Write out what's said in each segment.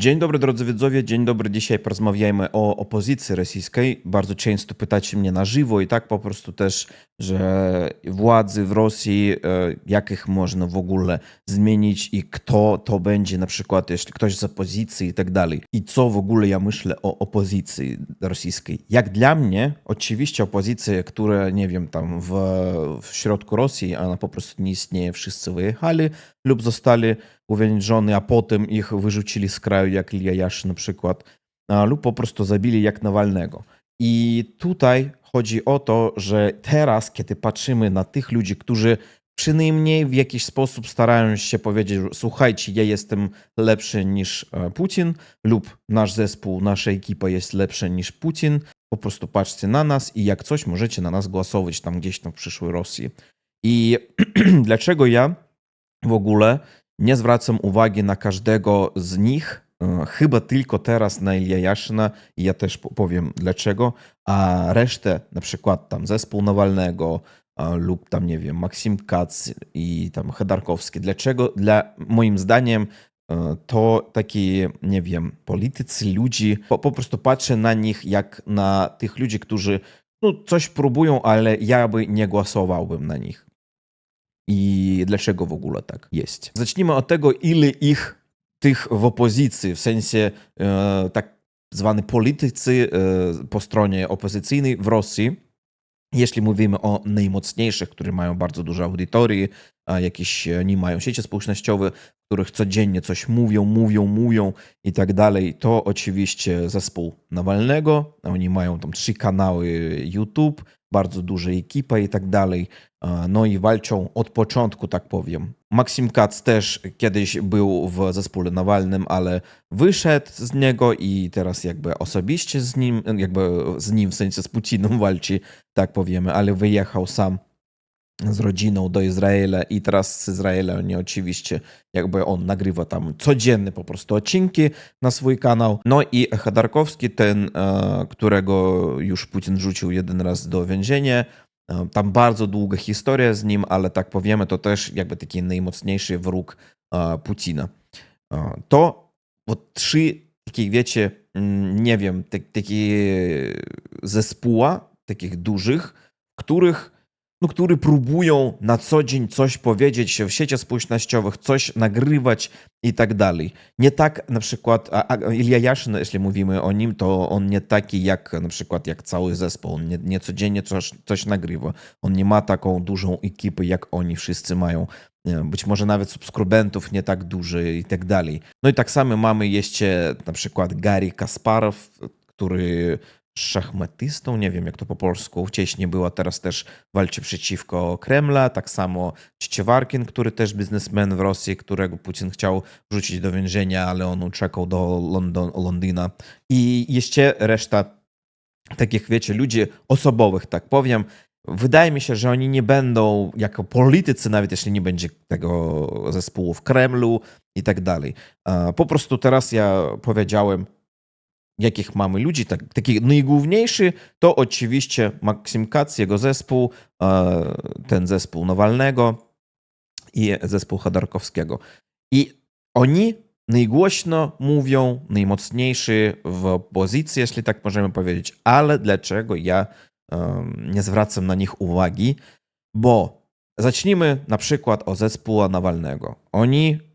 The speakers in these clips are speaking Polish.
Dzień dobry drodzy widzowie, dzień dobry. Dzisiaj porozmawiajmy o opozycji rosyjskiej. Bardzo często pytacie mnie na żywo i tak po prostu też, że władzy w Rosji, e, jak ich można w ogóle zmienić i kto to będzie na przykład, jeśli ktoś z opozycji i tak dalej. I co w ogóle ja myślę o opozycji rosyjskiej. Jak dla mnie, oczywiście opozycja, która, nie wiem, tam w, w środku Rosji, ona po prostu nie istnieje, wszyscy wyjechali lub zostali uwięziony, a potem ich wyrzucili z kraju, jak Ilja Jaszy na przykład, lub po prostu zabili jak Nawalnego. I tutaj chodzi o to, że teraz, kiedy patrzymy na tych ludzi, którzy przynajmniej w jakiś sposób starają się powiedzieć, słuchajcie, ja jestem lepszy niż e, Putin, lub nasz zespół, nasza ekipa jest lepsza niż Putin, po prostu patrzcie na nas i jak coś możecie na nas głosować tam gdzieś tam w przyszłej Rosji. I dlaczego ja w ogóle nie zwracam uwagi na każdego z nich, e, chyba tylko teraz na Ilja Jaszyna i ja też po- powiem dlaczego, a resztę, na przykład tam zespół Nawalnego lub tam, nie wiem, Maksim Kac i tam Chedarkowski, dlaczego, dla, moim zdaniem, e, to taki, nie wiem, politycy, ludzi, po, po prostu patrzę na nich jak na tych ludzi, którzy no, coś próbują, ale ja by nie głosowałbym na nich i dlaczego w ogóle tak jest. Zacznijmy od tego, ile ich tych w opozycji, w sensie e, tak zwani politycy e, po stronie opozycyjnej w Rosji, jeśli mówimy o najmocniejszych, którzy mają bardzo dużo audytorii, a jakieś e, nie mają sieci społecznościowe, których codziennie coś mówią, mówią, mówią i tak dalej, to oczywiście zespół Nawalnego. Oni mają tam trzy kanały YouTube, bardzo duża ekipa i tak dalej. No i walczą od początku, tak powiem. Maksim Kac też kiedyś był w zespole Nawalnym, ale wyszedł z niego i teraz jakby osobiście z nim, jakby z nim w sensie z Putinem walczy, tak powiemy, ale wyjechał sam z rodziną do Izraela i teraz z Izraela oni oczywiście jakby on nagrywa tam codziennie po prostu odcinki na swój kanał. No i Chodorkowski, ten, e, którego już Putin rzucił jeden raz do więzienia, tam bardzo długa historia z nim, ale tak powiemy, to też jakby taki najmocniejszy wróg e, Putina. E, To вот trzy takie, wiecie, mm, nie wiem, tak, takie zespoła, takich dużych, których no, które próbują na co dzień coś powiedzieć w sieciach społecznościowych, coś nagrywać i tak dalej. Nie tak na przykład, a, a Ilja Jaszyn, jeśli mówimy o nim, to on nie taki jak na przykład jak cały zespół, on nie, nie codziennie coś, coś nagrywa. On nie ma taką dużą ekipę, jak oni wszyscy mają. Być może nawet subskrybentów nie tak duży i tak dalej. No i tak samo mamy jeszcze na przykład Gary Kasparow, który szachmatystą, nie wiem jak to po polsku wcześniej było, teraz też walczy przeciwko Kremla, tak samo Czciewarkin, który też biznesmen w Rosji, którego Putin chciał wrzucić do więzienia, ale on uciekał do London, Londyna i jeszcze reszta takich, wiecie, ludzi osobowych, tak powiem. Wydaje mi się, że oni nie będą jako politycy, nawet jeśli nie będzie tego zespołu w Kremlu i tak dalej. Po prostu teraz ja powiedziałem, jakich mamy ludzi. Tak, taki najgłówniejszy to oczywiście Maksim Kac, jego zespół, e, ten zespół Nawalnego i zespół Chodorkowskiego. I oni najgłośno mówią, najmocniejszy w opozycji, jeśli tak możemy powiedzieć. Ale dlaczego ja em, nie zwracam na nich uwagi? Bo zacznijmy na przykład o zespół Nawalnego. Oni e,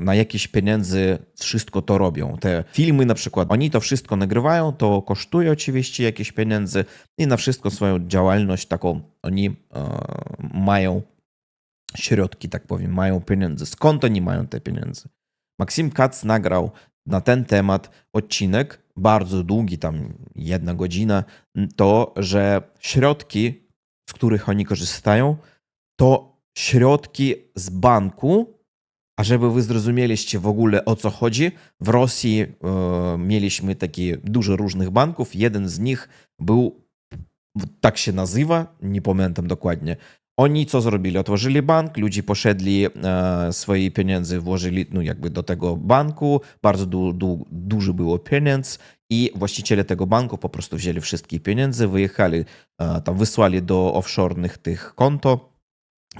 na jakieś pieniędzy wszystko to robią. Te filmy na przykład, oni to wszystko nagrywają, to kosztuje oczywiście jakieś pieniędzy i na wszystko swoją działalność taką oni e, mają środki, tak powiem, mają pieniądze. Skąd oni mają te pieniądze? Maksim Kac nagrał na ten temat odcinek, bardzo długi, tam jedna godzina, to, że środki, z których oni korzystają, to środki z banku, a żeby wy zrozumieliście w ogóle o co chodzi, w Rosji e, mieliśmy takie dużo różnych banków. Jeden z nich był, tak się nazywa, nie pamiętam dokładnie. Oni co zrobili? Otworzyli bank, ludzie poszedli e, swoje pieniądze, włożyli no jakby do tego banku, bardzo du, du, duży było pieniądz i właściciele tego banku po prostu wzięli wszystkie pieniądze, wyjechali, e, tam wysłali do offshore'nych tych konto,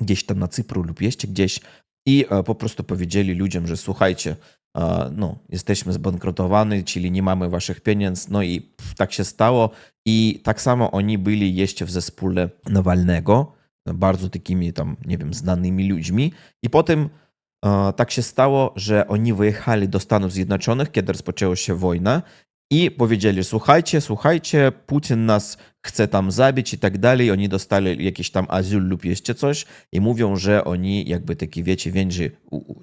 gdzieś tam na Cypru lub jeszcze gdzieś i e, po prostu powiedzieli ludziom, że słuchajcie, e, no, jesteśmy zbankrutowani, czyli nie mamy waszych pieniędzy, no i pff, tak się stało. I tak samo oni byli jeszcze w zespole Nawalnego, bardzo takimi tam, nie wiem, znanymi ludźmi. I potem e, tak się stało, że oni wyjechali do Stanów Zjednoczonych, kiedy rozpoczęła się wojna i powiedzieli, słuchajcie, słuchajcie, Putin nas chce tam zabić i tak dalej. Oni dostali jakiś tam azyl lub jeszcze coś i mówią, że oni jakby taki, wiecie, więzi,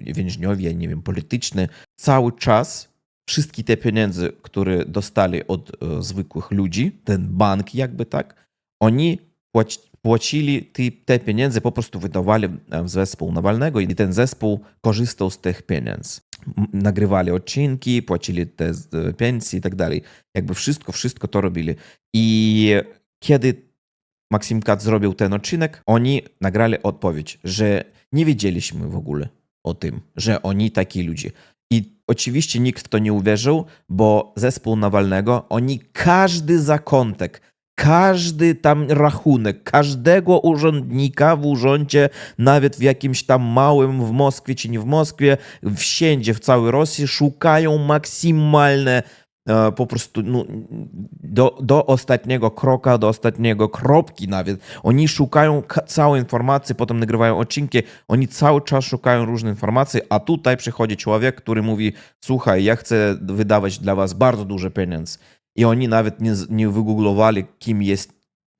więźniowie, nie wiem, polityczni, cały czas wszystkie te pieniądze, które dostali od e, zwykłych ludzi, ten bank jakby tak, oni płaci, płacili te, te pieniądze, po prostu wydawali e, w zespół Nawalnego i ten zespół korzystał z tych pieniędzy. Nagrywali odcinki, płacili te e, pensje i tak dalej. Jakby wszystko, wszystko to robili. I kiedy Maksim Kat zrobił ten odcinek, oni nagrali odpowiedź, że nie wiedzieliśmy w ogóle o tym, że oni taki ludzie. I oczywiście nikt w to nie uwierzył, bo zespół Nawalnego, oni każdy zakątek, każdy tam rachunek, każdego urzędnika w urzędzie, nawet w jakimś tam małym w Moskwie czy nie w Moskwie, wszędzie w całej Rosji szukają maksymalne e, po prostu no, do, do ostatniego kroka, do ostatniego kropki nawet. Oni szukają ka- całej informacji, potem nagrywają odcinki, oni cały czas szukają różnych informacji, a tutaj przychodzi człowiek, który mówi, słuchaj, ja chcę wydawać dla was bardzo dużo pieniędzy. I oni nawet nie, nie wygooglowali, kim jest,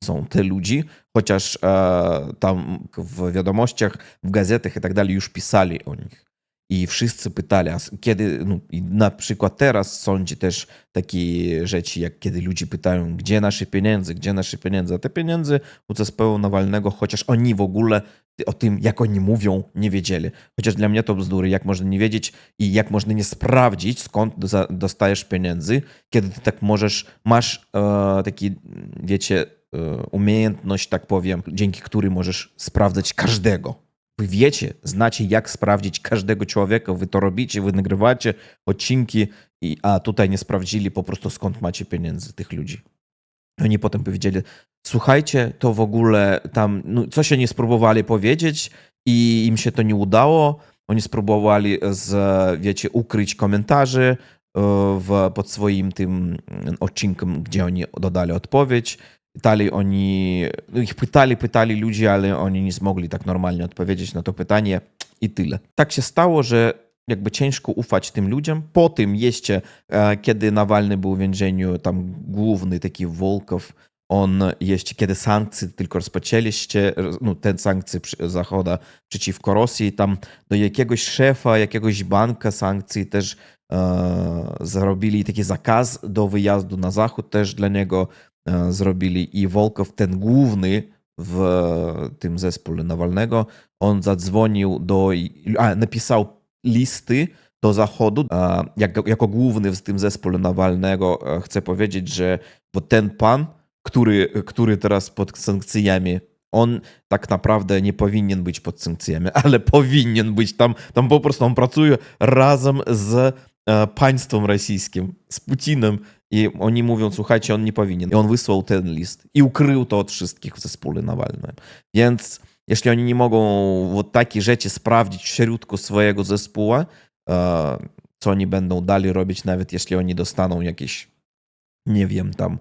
są te ludzi, chociaż e, tam w wiadomościach, w gazetach i tak dalej już pisali o nich. I wszyscy pytali, a kiedy, no, i na przykład teraz sądzi też takie rzeczy, jak kiedy ludzie pytają, gdzie nasze pieniądze, gdzie nasze pieniądze, a te pieniądze u zespołu Nawalnego, chociaż oni w ogóle o tym, jak oni mówią, nie wiedzieli. Chociaż dla mnie to bzdury, jak można nie wiedzieć i jak można nie sprawdzić, skąd dostajesz pieniędzy, kiedy ty tak możesz, masz e, taki, wiecie, e, umiejętność, tak powiem, dzięki której możesz sprawdzać każdego. Wy wiecie, znacie jak sprawdzić każdego człowieka, wy to robicie, wy nagrywacie odcinki, i, a tutaj nie sprawdzili po prostu skąd macie pieniędzy tych ludzi. Oni potem powiedzieli, słuchajcie, to w ogóle tam, no, coś oni spróbowali powiedzieć i im się to nie udało. Oni spróbowali z, wiecie, ukryć komentarze e, w, pod swoim tym mm, odcinkiem, gdzie oni dodali odpowiedź. Dalej oni, no ich pytali, pytali ludzie, ale oni nie zmogli tak normalnie odpowiedzieć na to pytanie i tyle. Tak się stało, że jakby ciężko ufać tym ludziom. Po tym jeszcze, e, kiedy Nawalny był w więzieniu, tam główny taki Wolkow, on jeszcze, kiedy sankcje tylko rozpoczęliście, roz- no te sankcje Zachoda przeciwko Rosji, tam do jakiegoś szefa, jakiegoś banka sankcji też e, zrobili taki zakaz do wyjazdu na zachód też dla niego zrobili i Wolkow, ten główny w tym zespole Nawalnego, on zadzwonił do, a napisał listy do Zachodu, a, jako, jako główny w tym zespole Nawalnego e, chcę powiedzieć, że ten pan, który, który teraz pod sankcjami, on tak naprawdę nie powinien być pod sankcjami, ale powinien być tam, tam po prostu on pracuje razem z e, państwem rosyjskim, z Putinem i oni mówią, słuchajcie, on nie powinien. I on wysłał ten list i ukrył to od wszystkich w zespole Nawalnym. Więc jeśli oni nie mogą вот takie rzeczy sprawdzić w środku swojego zespołu, e, co oni będą dalej robić, nawet jeśli oni dostaną jakieś, nie wiem, tam e,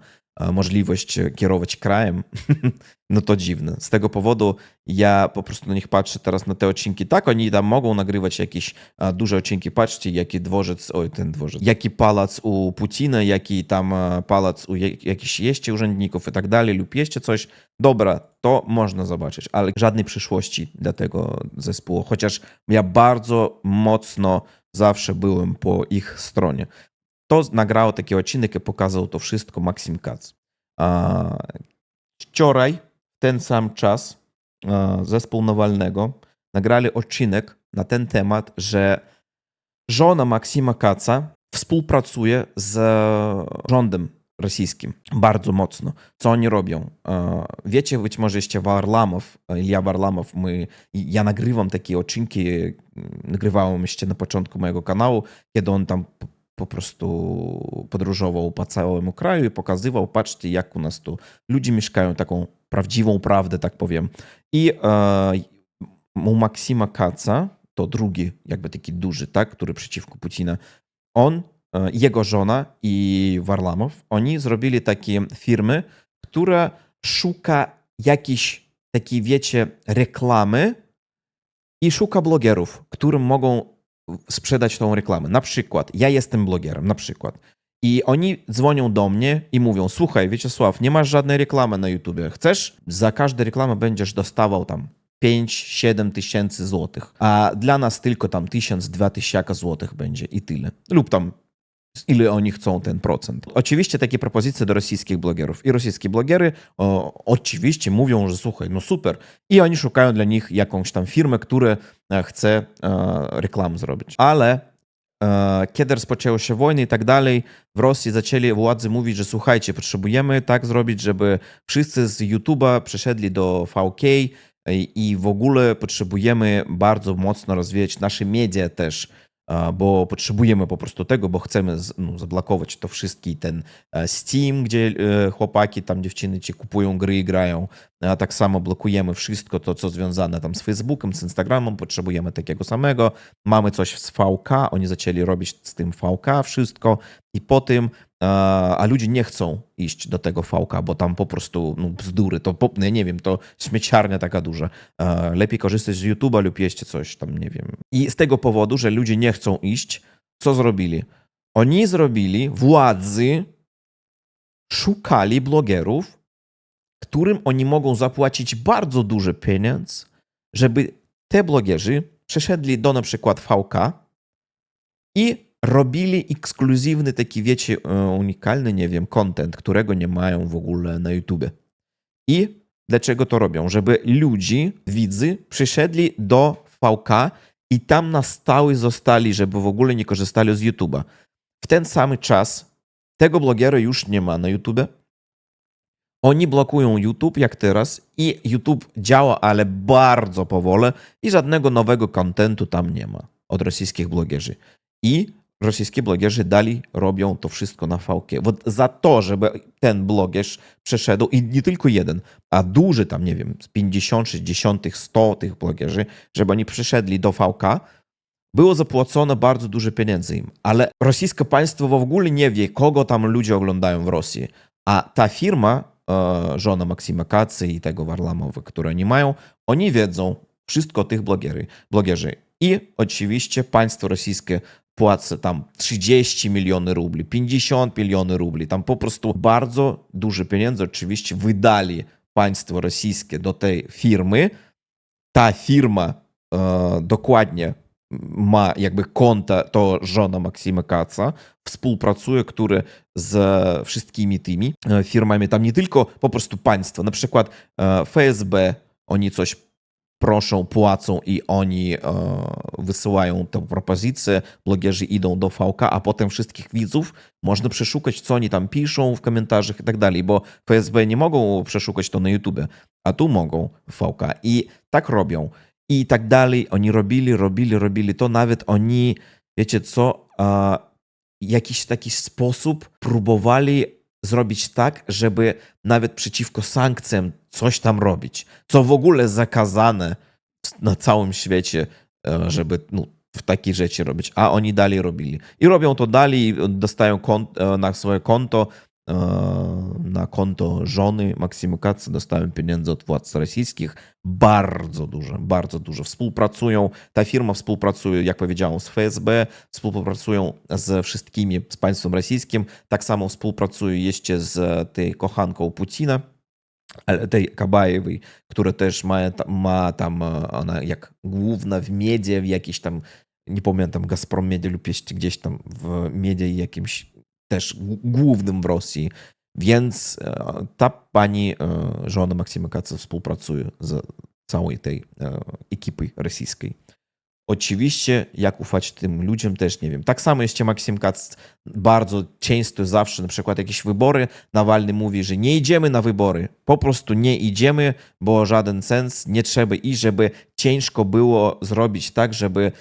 możliwość kierować krajem, no to dziwne. Z tego powodu ja po prostu na nich patrzę teraz na te odcinki. Tak, oni tam mogą nagrywać jakieś e, duże odcinki. Patrzcie, jaki dworzec, oj, ten dworzec, jaki pałac u Putina, jaki tam e, pałac u jak- jakichś jeszcze urzędników i tak dalej, lub jeszcze coś. Dobra, to można zobaczyć, ale żadnej przyszłości dla tego zespołu. Chociaż ja bardzo mocno zawsze byłem po ich stronie. To nagrało taki odcinek i pokazał to wszystko Maksim Kac. Wczoraj, ten sam czas, zespół Nawalnego nagrali odcinek na ten temat, że żona Maksima Kaca współpracuje z rządem rosyjskim bardzo mocno. Co oni robią? Wiecie, być może jeszcze Warlamow, Ilja Warlamow, my, ja nagrywam takie odcinki, nagrywałem jeszcze na początku mojego kanału, kiedy on tam po- prostu podróżował po całemu kraju i pokazywał, patrzcie jak u nas tu ludzie mieszkają, taką prawdziwą prawdę, tak powiem. I e, Maksima Kaca to drugi, jakby taki duży, tak, który przeciwko Putina, on, e, jego żona i Warlamow, oni zrobili takie firmy, która szuka jakiejś takiej, wiecie, reklamy i szuka blogerów, którym mogą sprzedać tą reklamę. Na przykład, ja jestem blogerem, na przykład. I oni dzwonią do mnie i mówią: Słuchaj, Wieczysław, nie masz żadnej reklamy na YouTubie. Chcesz? Za każdą reklamę będziesz dostawał tam 5-7 tysięcy złotych. A dla nas tylko tam 1000-2 tysiaka złotych będzie i tyle. Lub tam ile oni chcą ten procent. Oczywiście takie propozycje do rosyjskich blogerów. I rosyjskie blogery o, oczywiście mówią, że słuchaj, no super. I oni szukają dla nich jakąś tam firmę, która e, chce e, reklamę zrobić. Ale e, kiedy rozpoczęła się wojna i tak dalej, w Rosji zaczęli władze mówić, że słuchajcie, potrzebujemy tak zrobić, żeby wszyscy z YouTube'a przeszedli do VK i, w ogóle potrzebujemy bardzo mocno rozwijać nasze media też, bo potrzebujemy po prostu tego, bo chcemy no, zablokować to wszystkie ten e, Steam, gdzie e, chłopaki, tam dziewczyny ci kupują gry i grają. A tak samo blokujemy wszystko to, co związane tam z Facebookiem, z Instagramem, potrzebujemy takiego samego. Mamy coś z VK, oni zaczęli robić z tym VK wszystko i po tym, a ludzie nie chcą iść do tego VK, bo tam po prostu no, bzdury, to po, no, nie wiem, to śmieciarnia taka duża. Lepiej korzystać z YouTube'a lub jeść coś tam, nie wiem. I z tego powodu, że ludzie nie chcą iść, co zrobili? Oni zrobili, władzy szukali blogerów, którym oni mogą zapłacić bardzo duży pieniądz, żeby te blogerzy przeszedli do na przykład VK i robili ekskluzywny taki, wiecie, e, unikalny, nie wiem, content, którego nie mają w ogóle na YouTube. I dlaczego to robią? Żeby ludzie, widzy, przyszedli do VK i tam na stałe zostali, żeby w ogóle nie korzystali z YouTube'a. W ten sam czas tego blogera już nie ma na YouTube. Oni blokują YouTube jak teraz i YouTube działa, ale bardzo powoli i żadnego nowego kontentu tam nie ma od rosyjskich blogerzy. I rosyjskie blogerzy dalej robią to wszystko na VK. Вот za to, żeby ten blogerz przeszedł i nie tylko jeden, a duży tam, nie wiem, z 50, 60, 100 tych blogerzy, żeby oni przeszedli do VK, było zapłacone bardzo dużo pieniędzy im. Ale rosyjskie państwo w ogóle nie wie, kogo tam ludzie oglądają w Rosji. A ta firma, e, żona Maksima Kacy i tego Warlamowa, które oni mają, oni wiedzą wszystko o tych blogery, blogerzy. I oczywiście państwo rosyjskie płaci tam 30 miliony rubli, 50 miliony rubli. Tam po prostu bardzo duże pieniądze oczywiście wydali państwo rosyjskie do tej firmy. Ta firma e, dokładnie ma jakby konta, to żona Maksima Kaca, współpracuje, który z wszystkimi tymi e, firmami, tam nie tylko po prostu państwo, na przykład e, FSB, oni coś proszą, płacą i oni e, wysyłają tę propozycję, blogerzy idą do VK, a potem wszystkich widzów można przeszukać, co oni tam piszą w komentarzach i tak dalej, bo FSB nie mogą przeszukać to na YouTube, a tu mogą VK i tak robią i tak dalej. Oni robili, robili, robili to. Nawet oni, wiecie co, jakiś taki sposób próbowali zrobić tak, żeby nawet przeciwko sankcjom coś tam robić, co w ogóle zakazane na całym świecie, e, żeby no, w takie rzeczy robić, a oni dalej robili. I robią to dalej, dostają kont, e, na swoje konto, na konto żony Maksymu Kacy dostają pieniądze od władz rosyjskich. Bardzo duże, bardzo dużo. Współpracują, ta firma współpracuje, jak powiedziałem, z FSB, współpracują ze wszystkimi, z państwem rosyjskim. Tak samo współpracuje jeszcze z tej kochanką Putina, tej Kabajewej, która też ma, ma tam, e, ona jak główna w media, w jakiejś tam, nie pamiętam, Gazprom Media lub jeszcze gdzieś tam w media jakimś też głównym w Rosji. Więc e, ta pani, e, żona Maksyma Kaca, współpracuje z całej tej e, ekipy rosyjskiej. Oczywiście, jak ufać tym ludziom, też nie wiem. Tak samo jeszcze Maksim Kac bardzo często, zawsze, na przykład jakieś wybory, Nawalny mówi, że nie idziemy na wybory. Po prostu nie idziemy, bo żaden sens, nie trzeba iść, żeby ciężko było zrobić tak, żeby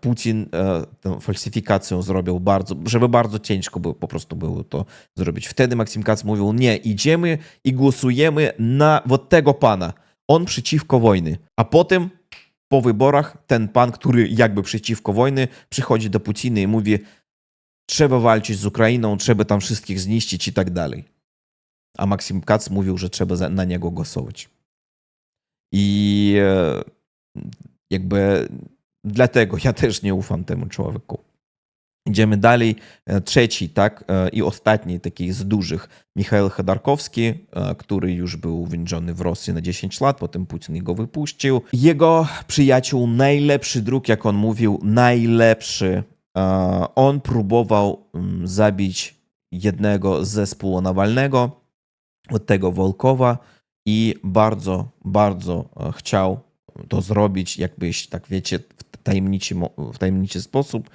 Putin e, tę falsyfikację zrobił bardzo, żeby bardzo ciężko było, po prostu było to zrobić. Wtedy Maksim Kac mówił, nie, idziemy i głosujemy na вот tego pana. On przeciwko wojny. A potem po wyborach ten pan, który jakby przeciwko wojny, przychodzi do Putina i mówi trzeba walczyć z Ukrainą, trzeba tam wszystkich zniszczyć i tak dalej. A Maksim Kac mówił, że trzeba za- na niego głosować. I e, jakby dlatego ja też nie ufam temu człowieku. Idziemy dalej. E, Trzeci, tak, e, i ostatni taki z dużych, Michael Chodorkowski, e, który już był więziony w Rosji na 10 lat, potem Putin go wypuścił. Jego przyjaciół, najlepszy druk, jak on mówił, najlepszy. On próbował mm, zabić jednego z zespołu Nawalnego, od tego Wolkowa i bardzo, bardzo chciał to zrobić, jakbyś, tak wiecie, w tajemniczy, w tajemniczy sposób.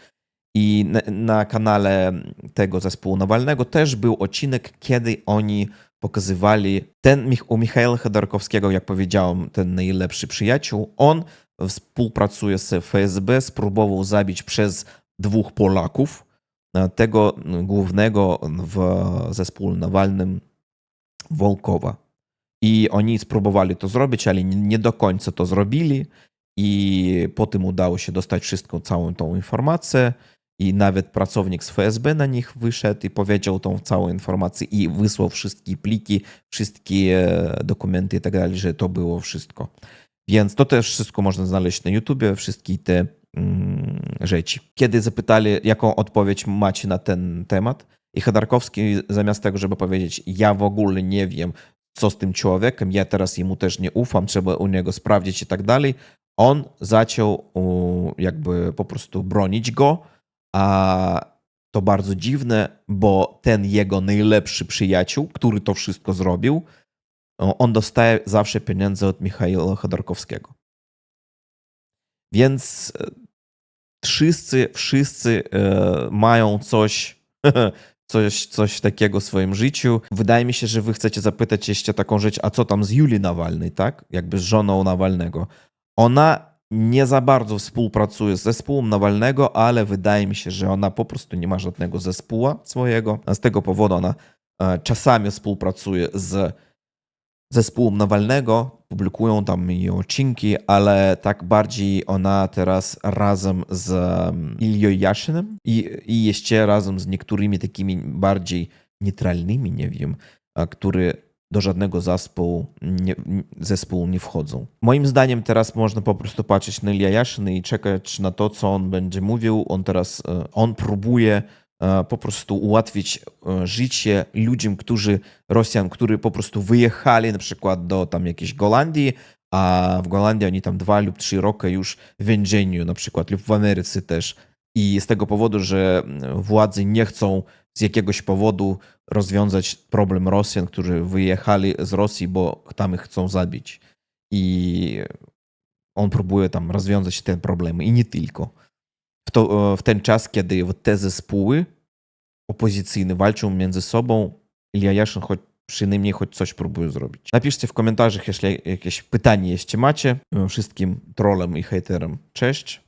I na, na kanale tego zespołu Nawalnego też był odcinek, kiedy oni pokazywali ten u Michaela Chodorkowskiego, jak powiedziałem, ten najlepszy przyjaciół. On współpracuje z FSB, spróbował zabić przez dwóch Polaków, tego głównego w zespole Nawalnym Wolkowa. I oni spróbowali to zrobić, ale nie do końca to zrobili. I potem udało się dostać wszystką, całą tą informację. I nawet pracownik z FSB na nich wyszedł i powiedział tą całą informację i wysłał wszystkie pliki, wszystkie e, dokumenty i tak dalej, że to było wszystko. Więc to też wszystko można znaleźć na YouTubie, wszystkie te mm, rzeczy. Kiedy zapytali, jaką odpowiedź macie na ten temat, i Chodorkowski zamiast tego, żeby powiedzieć, ja w ogóle nie wiem, co z tym człowiekiem, ja teraz jemu też nie ufam, trzeba u niego sprawdzić i tak dalej, on zaczął jakby po prostu bronić go, a to bardzo dziwne, bo ten jego najlepszy przyjaciół, który to wszystko zrobił, on dostaje zawsze pieniądze od Michaila Chodorkowskiego. Więc e, wszyscy, wszyscy e, mają coś, coś, coś takiego w swoim życiu. Wydaje mi się, że wy chcecie zapytać jeszcze taką rzecz, a co tam z Julii Nawalnej, tak? Jakby z żoną Nawalnego. Ona nie za bardzo współpracuje z zespołem Nawalnego, ale wydaje mi się, że ona po prostu nie ma żadnego zespołu swojego. Z tego powodu ona e, czasami współpracuje z zespołem Nawalnego, publikują tam jej odcinki, ale tak bardziej ona teraz razem z um, Ilią Jaszynem i, i jeszcze razem z niektórymi takimi bardziej neutralnymi, nie wiem, a, które do żadnego zespołu nie, zespołu nie wchodzą. Moim zdaniem teraz można po prostu patrzeć na Ilya Jaszyn i czekać na to, co on będzie mówił. On teraz, e, on próbuje e, po prostu ułatwić e, życie ludziom, którzy, Rosjan, którzy po prostu wyjechali na przykład do tam jakiejś Golandii, a w Golandii oni tam dwa lub trzy roki już w więzieniu na przykład, lub w Ameryce też. I z tego powodu, że władze nie chcą z jakiegoś powodu rozwiązać problem Rosjan, którzy wyjechali z Rosji, bo tam ich chcą zabić. I on próbuje tam rozwiązać te problemy i nie tylko. W, to, w ten czas, kiedy te zespoły opozycyjne walczą między sobą, Ilya Jaszyn choć przynajmniej choć coś próbuje zrobić. Napiszcie w komentarzach, jeśli jakieś pytanie jeszcze macie. Wszystkim trolem i hejterem cześć.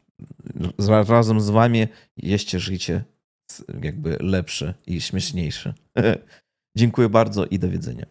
Razem z wami jeszcze życie jakby lepsze i śmieszniejsze. Dziękuję bardzo i do widzenia.